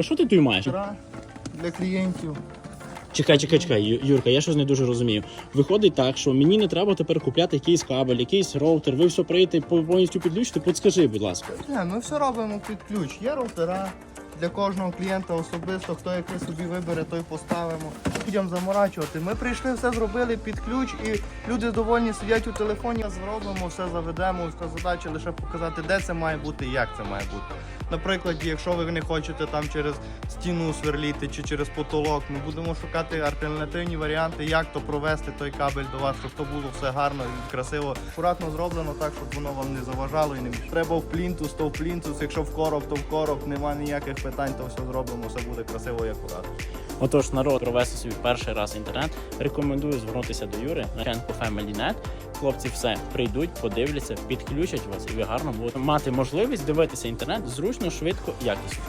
Що ти тут маєш? Для клієнтів. Чекай, чекай, чекай, Ю- Юрка, я щось не дуже розумію. Виходить так, що мені не треба тепер купляти якийсь кабель, якийсь роутер, ви все прийдете повністю підключите. Подскажи, будь ласка. Не, ми все робимо під ключ. Є роутера для кожного клієнта особисто, хто який собі вибере, той поставимо. Людям заморачувати. Ми прийшли, все зробили під ключ, і люди довольні сидять у телефоні, зробимо, все заведемо. Ось задача лише показати, де це має бути і як це має бути. Наприклад, якщо ви не хочете там через стіну сверліти чи через потолок, ми будемо шукати альтернативні варіанти, як то провести той кабель до вас, щоб то було все гарно і красиво. Акуратно зроблено так, щоб воно вам не заважало і не. Треба в плінтус, то в плінтус, якщо в короб, то в короб, немає ніяких питань, то все зробимо, все буде красиво і акуратно. Отож, народ провести собі перший раз інтернет. Рекомендую звернутися до Юри на Ренко Family.net. Хлопці все прийдуть, подивляться, підключать вас, і ви гарно будете мати можливість дивитися інтернет зручно, швидко, якісно.